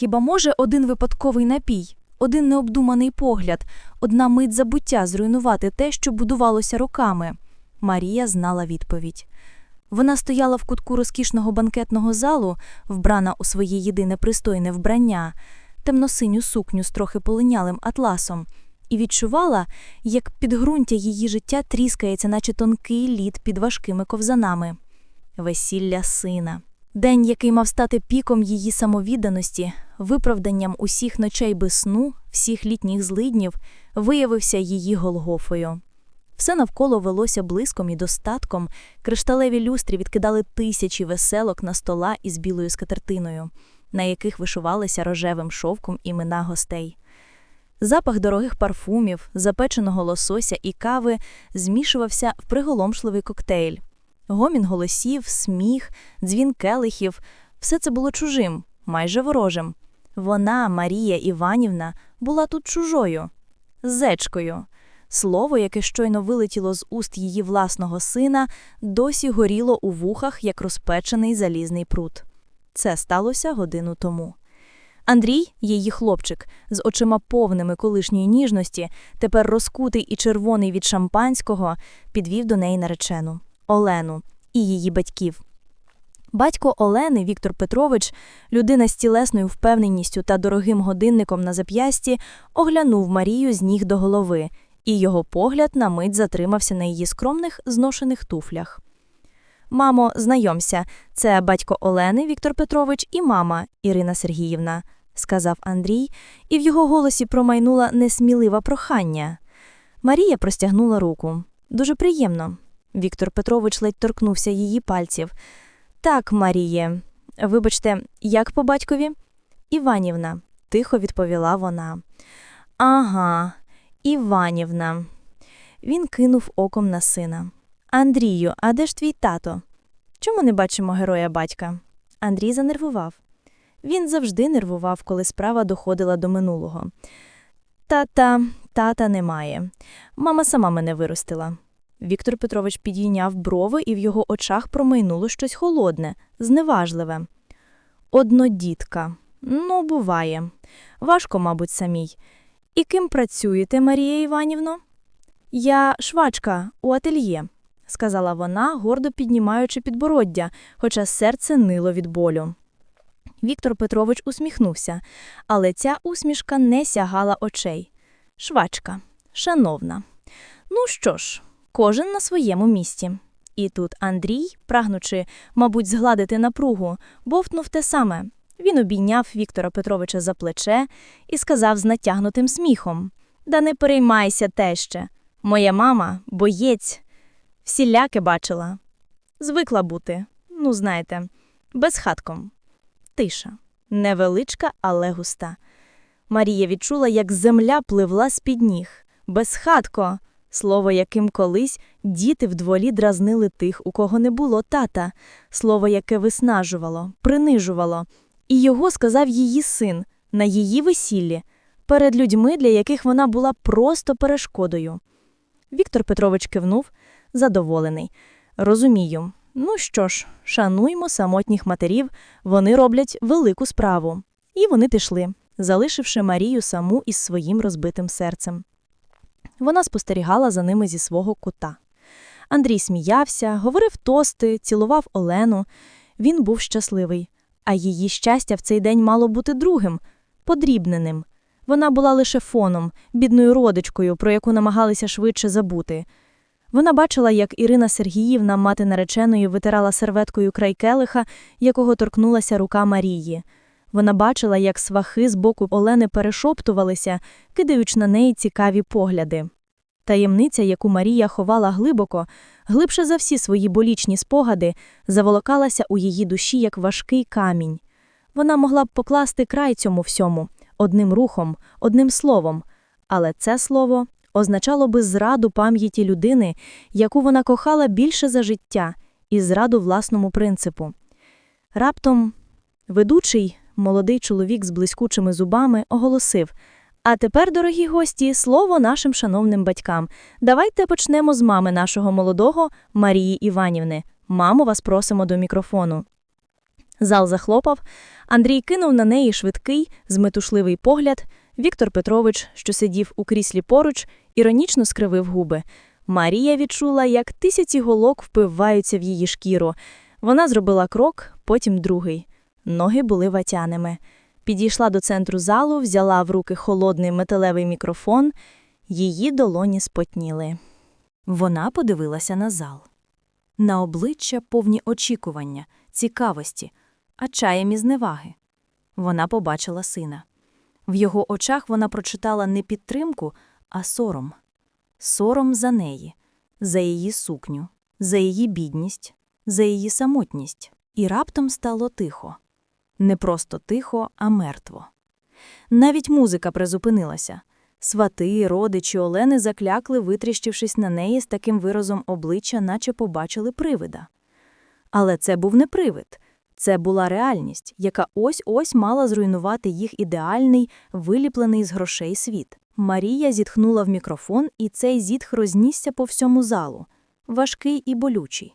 Хіба може один випадковий напій, один необдуманий погляд, одна мить забуття зруйнувати те, що будувалося роками? Марія знала відповідь. Вона стояла в кутку розкішного банкетного залу, вбрана у своє єдине пристойне вбрання, темносиню сукню з трохи полинялим атласом, і відчувала, як підґрунтя її життя тріскається, наче тонкий лід під важкими ковзанами. Весілля сина. День, який мав стати піком її самовідданості, виправданням усіх ночей без сну, всіх літніх злиднів, виявився її Голгофою. Все навколо велося блиском і достатком, кришталеві люстри відкидали тисячі веселок на стола із білою скатертиною, на яких вишивалися рожевим шовком імена гостей. Запах дорогих парфумів, запеченого лосося і кави змішувався в приголомшливий коктейль. Гомін голосів, сміх, дзвін келихів все це було чужим, майже ворожим. Вона, Марія Іванівна, була тут чужою, зечкою. Слово, яке щойно вилетіло з уст її власного сина, досі горіло у вухах, як розпечений залізний прут. Це сталося годину тому. Андрій, її хлопчик, з очима повними колишньої ніжності, тепер розкутий і червоний від шампанського, підвів до неї наречену Олену і її батьків. Батько Олени Віктор Петрович, людина з тілесною впевненістю та дорогим годинником на зап'ясті, оглянув Марію з ніг до голови, і його погляд на мить затримався на її скромних зношених туфлях. Мамо, знайомся, це батько Олени Віктор Петрович і мама Ірина Сергіївна, сказав Андрій, і в його голосі промайнула несмілива прохання. Марія простягнула руку. Дуже приємно. Віктор Петрович ледь торкнувся її пальців. Так, Маріє, вибачте, як по батькові? Іванівна, тихо відповіла вона. Ага, Іванівна. Він кинув оком на сина. Андрію, а де ж твій тато? Чому не бачимо героя батька? Андрій занервував. Він завжди нервував, коли справа доходила до минулого. Тата, тата немає. Мама сама мене виростила. Віктор Петрович підійняв брови, і в його очах промайнуло щось холодне, зневажливе. Однодітка. Ну, буває. Важко, мабуть, самій. І ким працюєте, Марія Іванівно? Я швачка у ательє, сказала вона, гордо піднімаючи підбороддя, хоча серце нило від болю. Віктор Петрович усміхнувся, але ця усмішка не сягала очей. Швачка, шановна. Ну що ж, кожен на своєму місці. І тут Андрій, прагнучи, мабуть, згладити напругу, бовтнув те саме. Він обійняв Віктора Петровича за плече і сказав з натягнутим сміхом: Да не переймайся теще. Моя мама, боєць, всіляке бачила. Звикла бути, ну, знаєте, безхатком. Тиша, невеличка, але густа. Марія відчула, як земля пливла з-під ніг. Безхатко, слово, яким колись діти вдволі дразнили тих, у кого не було тата, слово, яке виснажувало, принижувало. І його сказав її син на її весіллі, перед людьми, для яких вона була просто перешкодою. Віктор Петрович кивнув, задоволений. Розумію. Ну що ж, шануймо самотніх матерів, вони роблять велику справу. І вони пішли, залишивши Марію саму із своїм розбитим серцем. Вона спостерігала за ними зі свого кута. Андрій сміявся, говорив тости, цілував Олену. Він був щасливий, а її щастя в цей день мало бути другим, подрібненим. Вона була лише фоном, бідною родичкою, про яку намагалися швидше забути. Вона бачила, як Ірина Сергіївна, мати нареченої, витирала серветкою край келиха, якого торкнулася рука Марії. Вона бачила, як свахи з боку Олени перешоптувалися, кидаючи на неї цікаві погляди. Таємниця, яку Марія ховала глибоко, глибше за всі свої болічні спогади, заволокалася у її душі як важкий камінь. Вона могла б покласти край цьому всьому одним рухом, одним словом, але це слово означало би зраду пам'яті людини, яку вона кохала більше за життя, і зраду власному принципу. Раптом ведучий, молодий чоловік з блискучими зубами, оголосив А тепер, дорогі гості, слово нашим шановним батькам. Давайте почнемо з мами нашого молодого Марії Іванівни. Мамо, вас просимо до мікрофону. Зал захлопав. Андрій кинув на неї швидкий, зметушливий погляд. Віктор Петрович, що сидів у кріслі поруч, іронічно скривив губи. Марія відчула, як тисячі голок впиваються в її шкіру. Вона зробила крок, потім другий. Ноги були ватяними. Підійшла до центру залу, взяла в руки холодний металевий мікрофон. Її долоні спотніли. Вона подивилася на зал. На обличчя повні очікування, цікавості, а чаєм і зневаги. Вона побачила сина. В його очах вона прочитала не підтримку, а сором. Сором за неї, за її сукню, за її бідність, за її самотність. І раптом стало тихо. Не просто тихо, а мертво. Навіть музика призупинилася. Свати, родичі Олени заклякли, витріщившись на неї з таким виразом обличчя, наче побачили привида. Але це був не привид. Це була реальність, яка ось-ось мала зруйнувати їх ідеальний, виліплений з грошей світ. Марія зітхнула в мікрофон, і цей зітх рознісся по всьому залу, важкий і болючий.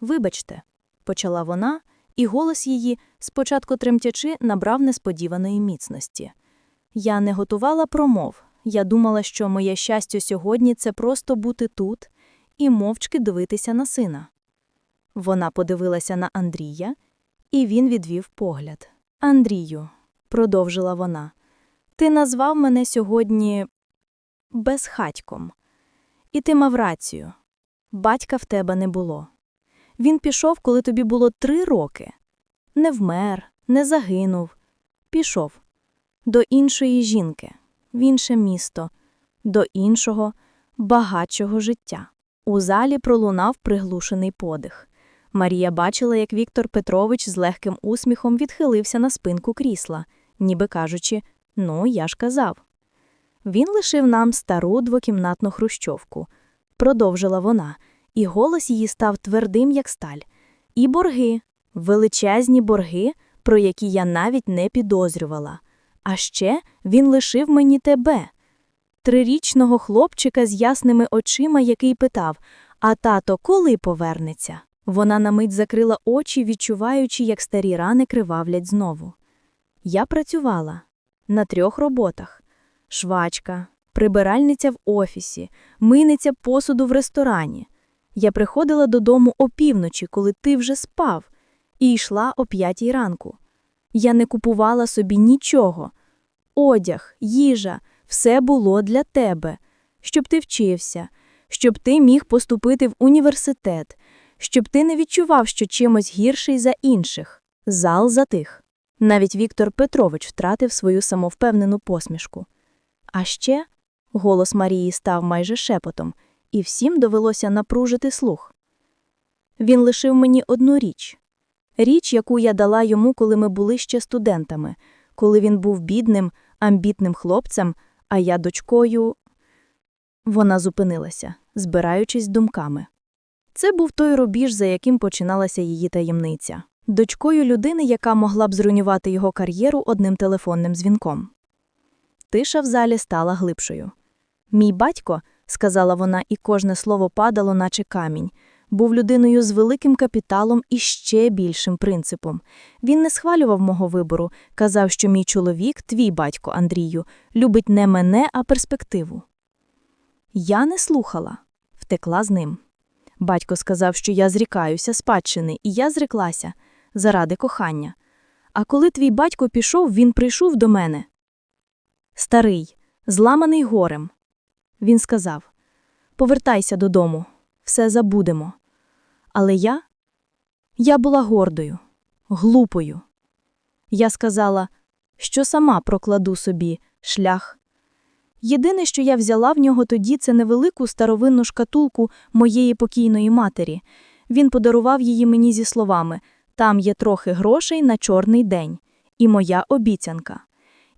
Вибачте, почала вона, і голос її, спочатку тремтячи, набрав несподіваної міцності. Я не готувала промов. Я думала, що моє щастя сьогодні це просто бути тут і мовчки дивитися на сина. Вона подивилася на Андрія, і він відвів погляд. Андрію, продовжила вона, ти назвав мене сьогодні безхатьком. І ти мав рацію. Батька в тебе не було. Він пішов, коли тобі було три роки. Не вмер, не загинув. Пішов до іншої жінки, в інше місто, до іншого, багатшого життя. У залі пролунав приглушений подих. Марія бачила, як Віктор Петрович з легким усміхом відхилився на спинку крісла, ніби кажучи, ну, я ж казав. Він лишив нам стару двокімнатну хрущовку, продовжила вона, і голос її став твердим, як сталь. І борги, величезні борги, про які я навіть не підозрювала. А ще він лишив мені тебе, трирічного хлопчика з ясними очима, який питав А тато, коли повернеться? Вона на мить закрила очі, відчуваючи, як старі рани кривавлять знову. Я працювала на трьох роботах: швачка, прибиральниця в офісі, мийниця посуду в ресторані. Я приходила додому опівночі, коли ти вже спав, і йшла о п'ятій ранку. Я не купувала собі нічого. Одяг, їжа, все було для тебе, щоб ти вчився, щоб ти міг поступити в університет, щоб ти не відчував, що чимось гірший за інших. Зал затих. Навіть Віктор Петрович втратив свою самовпевнену посмішку. А ще голос Марії став майже шепотом, і всім довелося напружити слух. Він лишив мені одну річ річ, яку я дала йому, коли ми були ще студентами, коли він був бідним, амбітним хлопцем, а я дочкою. Вона зупинилася, збираючись думками. Це був той рубіж, за яким починалася її таємниця, дочкою людини, яка могла б зруйнувати його кар'єру одним телефонним дзвінком. Тиша в залі стала глибшою. Мій батько, сказала вона, і кожне слово падало, наче камінь був людиною з великим капіталом і ще більшим принципом. Він не схвалював мого вибору, казав, що мій чоловік, твій батько Андрію, любить не мене, а перспективу. Я не слухала, втекла з ним. Батько сказав, що я зрікаюся спадщини, і я зреклася заради кохання. А коли твій батько пішов, він прийшов до мене. Старий, зламаний горем. Він сказав Повертайся додому все забудемо. Але я Я була гордою, глупою. Я сказала, що сама прокладу собі шлях. Єдине, що я взяла в нього тоді, це невелику старовинну шкатулку моєї покійної матері. Він подарував її мені зі словами там є трохи грошей на чорний день, і моя обіцянка.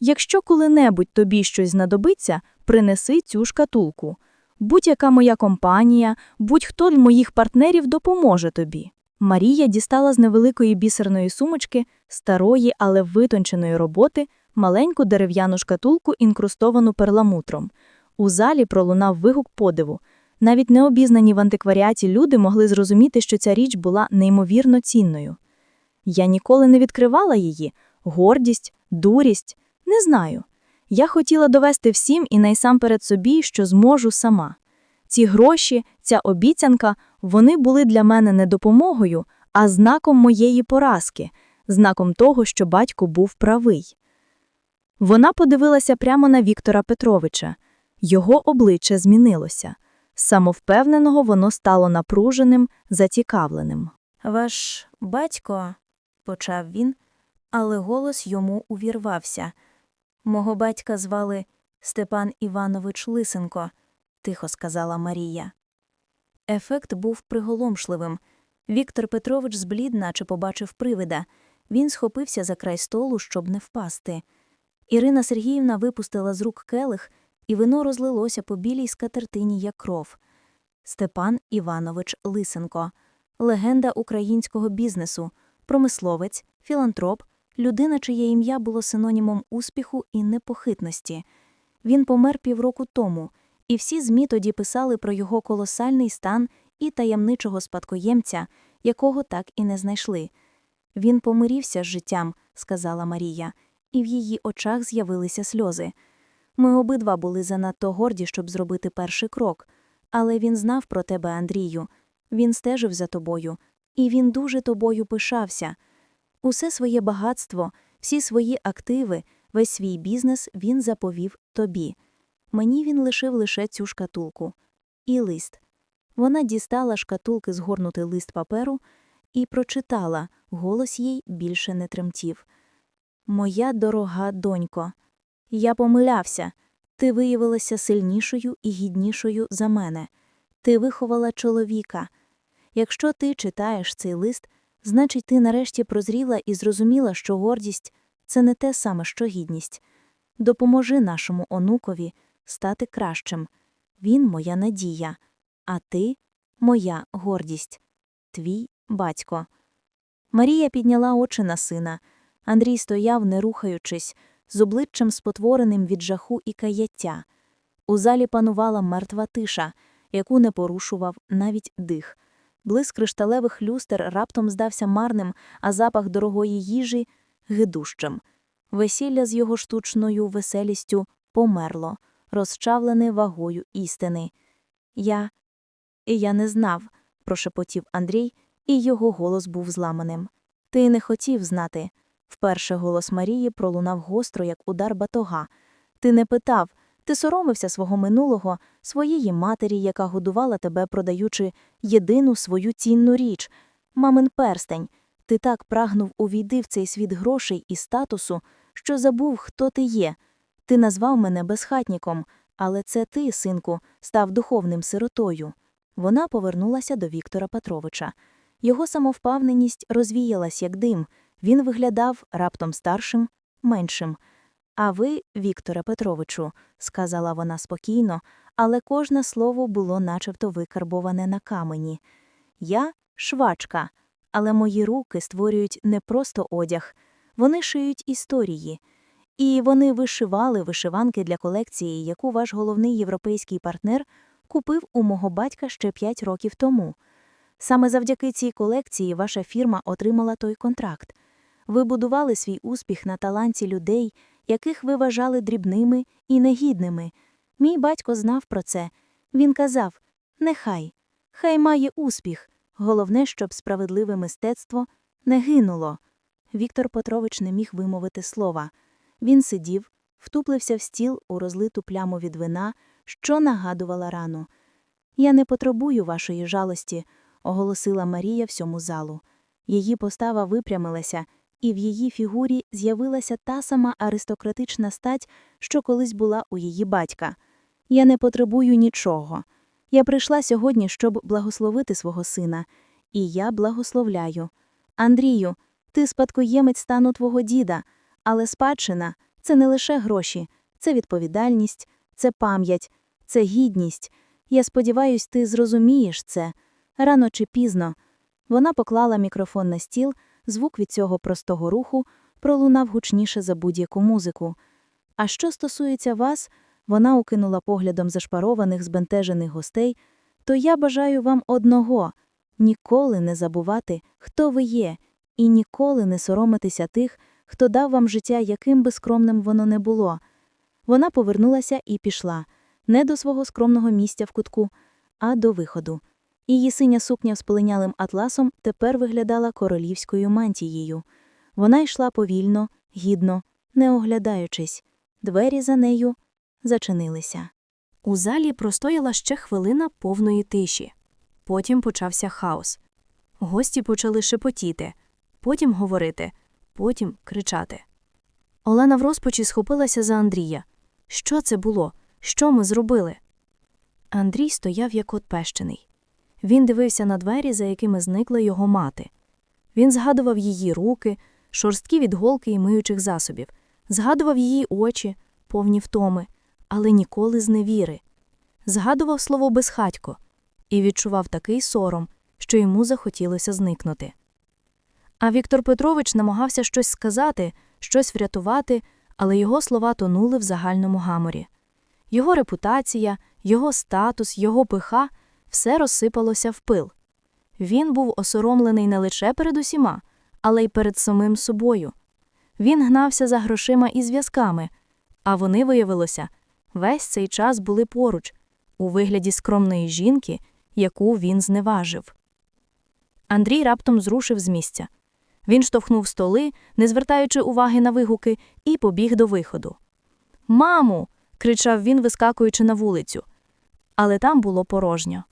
Якщо коли-небудь тобі щось знадобиться, принеси цю шкатулку. Будь-яка моя компанія, будь-хто з моїх партнерів допоможе тобі. Марія дістала з невеликої бісерної сумочки, старої, але витонченої роботи, маленьку дерев'яну шкатулку, інкрустовану перламутром. У залі пролунав вигук подиву. Навіть необізнані в антикваріаті люди могли зрозуміти, що ця річ була неймовірно цінною. Я ніколи не відкривала її. Гордість, дурість, не знаю. Я хотіла довести всім і найсамперед собі, що зможу сама. Ці гроші, ця обіцянка, вони були для мене не допомогою, а знаком моєї поразки, знаком того, що батько був правий. Вона подивилася прямо на Віктора Петровича. Його обличчя змінилося. З самовпевненого воно стало напруженим, зацікавленим. Ваш батько, почав він, але голос йому увірвався. Мого батька звали Степан Іванович Лисенко, тихо сказала Марія. Ефект був приголомшливим. Віктор Петрович зблід, наче побачив привида. Він схопився за край столу, щоб не впасти. Ірина Сергіївна випустила з рук келих, і вино розлилося по білій скатертині, як кров. Степан Іванович Лисенко легенда українського бізнесу, промисловець, філантроп, людина, чиє ім'я було синонімом успіху і непохитності. Він помер півроку тому, і всі ЗМІ тоді писали про його колосальний стан і таємничого спадкоємця, якого так і не знайшли. Він помирівся з життям, сказала Марія, і в її очах з'явилися сльози. Ми обидва були занадто горді, щоб зробити перший крок, але він знав про тебе, Андрію. Він стежив за тобою, і він дуже тобою пишався. Усе своє багатство, всі свої активи, весь свій бізнес він заповів тобі. Мені він лишив лише цю шкатулку. І лист. Вона дістала шкатулки згорнутий лист паперу і прочитала, голос їй більше не тремтів. Моя дорога донько, я помилявся. Ти виявилася сильнішою і гіднішою за мене. Ти виховала чоловіка. Якщо ти читаєш цей лист, значить, ти нарешті прозріла і зрозуміла, що гордість це не те саме, що гідність. Допоможи нашому онукові стати кращим. Він моя надія, а ти моя гордість, твій батько. Марія підняла очі на сина. Андрій стояв, не рухаючись, з обличчям спотвореним від жаху і каяття. У залі панувала мертва тиша, яку не порушував навіть дих. Блиск кришталевих люстер раптом здався марним, а запах дорогої їжі гидущим. Весілля з його штучною веселістю померло, розчавлене вагою істини. Я. І я не знав, прошепотів Андрій, і його голос був зламаним. Ти не хотів знати. Вперше голос Марії пролунав гостро, як удар батога. Ти не питав, ти соромився свого минулого, своєї матері, яка годувала тебе, продаючи єдину свою цінну річ мамин перстень. Ти так прагнув увійти в цей світ грошей і статусу, що забув, хто ти є. Ти назвав мене безхатніком, але це ти, синку, став духовним сиротою. Вона повернулася до Віктора Петровича. Його самовпевненість розвіялась, як дим. Він виглядав раптом старшим, меншим. А ви, Вікторе Петровичу, сказала вона спокійно, але кожне слово було начебто викарбоване на камені. Я швачка, але мої руки створюють не просто одяг, вони шиють історії. І вони вишивали вишиванки для колекції, яку ваш головний європейський партнер купив у мого батька ще п'ять років тому. Саме завдяки цій колекції ваша фірма отримала той контракт. Ви будували свій успіх на таланті людей, яких ви вважали дрібними і негідними. Мій батько знав про це. Він казав нехай, хай має успіх. Головне, щоб справедливе мистецтво не гинуло. Віктор Петрович не міг вимовити слова. Він сидів, втуплився в стіл у розлиту пляму від вина, що нагадувала рану. Я не потребую вашої жалості, оголосила Марія всьому залу. Її постава випрямилася, і в її фігурі з'явилася та сама аристократична стать, що колись була у її батька. Я не потребую нічого. Я прийшла сьогодні, щоб благословити свого сина, і я благословляю. Андрію, ти спадкоємець стану твого діда, але спадщина це не лише гроші, це відповідальність, це пам'ять, це гідність. Я сподіваюсь, ти зрозумієш це рано чи пізно. Вона поклала мікрофон на стіл, звук від цього простого руху пролунав гучніше за будь-яку музику. А що стосується вас, вона укинула поглядом зашпарованих, збентежених гостей, то я бажаю вам одного ніколи не забувати, хто ви є, і ніколи не соромитися тих, хто дав вам життя, яким би скромним воно не було. Вона повернулася і пішла не до свого скромного місця в кутку, а до виходу. Її синя сукня з полинялим атласом тепер виглядала королівською мантією. Вона йшла повільно, гідно, не оглядаючись. Двері за нею зачинилися. У залі простояла ще хвилина повної тиші. Потім почався хаос. Гості почали шепотіти, потім говорити, потім кричати. Олена в розпачі схопилася за Андрія. Що це було? Що ми зробили? Андрій стояв як отпещений. Він дивився на двері, за якими зникла його мати. Він згадував її руки, шорсткі від голки і миючих засобів, згадував її очі, повні втоми, але ніколи з невіри. Згадував слово безхатько і відчував такий сором, що йому захотілося зникнути. А Віктор Петрович намагався щось сказати, щось врятувати, але його слова тонули в загальному гаморі. Його репутація, його статус, його пиха все розсипалося в пил. Він був осоромлений не лише перед усіма, але й перед самим собою. Він гнався за грошима і зв'язками, а вони, виявилося, весь цей час були поруч, у вигляді скромної жінки, яку він зневажив. Андрій раптом зрушив з місця. Він штовхнув столи, не звертаючи уваги на вигуки, і побіг до виходу. Маму. кричав він, вискакуючи на вулицю. Але там було порожньо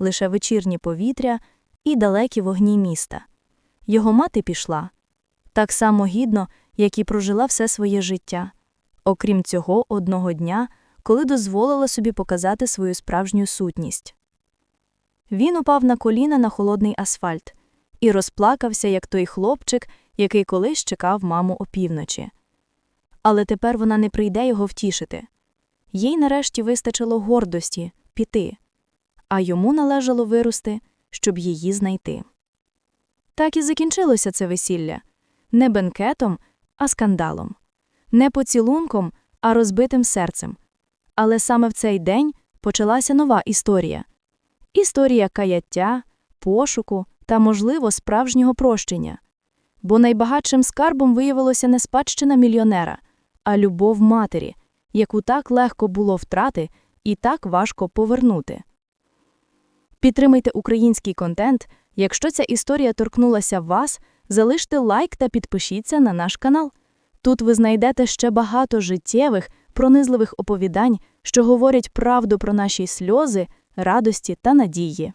лише вечірнє повітря і далекі вогні міста. Його мати пішла так само гідно, як і прожила все своє життя, окрім цього одного дня, коли дозволила собі показати свою справжню сутність. Він упав на коліна на холодний асфальт і розплакався, як той хлопчик, який колись чекав маму опівночі. Але тепер вона не прийде його втішити. Їй нарешті вистачило гордості піти, а йому належало вирости, щоб її знайти. Так і закінчилося це весілля не бенкетом, а скандалом, не поцілунком, а розбитим серцем. Але саме в цей день почалася нова історія історія каяття, пошуку та, можливо, справжнього прощення. Бо найбагатшим скарбом виявилося не спадщина мільйонера, а любов матері, яку так легко було втрати і так важко повернути. Підтримайте український контент. Якщо ця історія торкнулася вас, залиште лайк та підпишіться на наш канал. Тут ви знайдете ще багато життєвих, пронизливих оповідань, що говорять правду про наші сльози, радості та надії.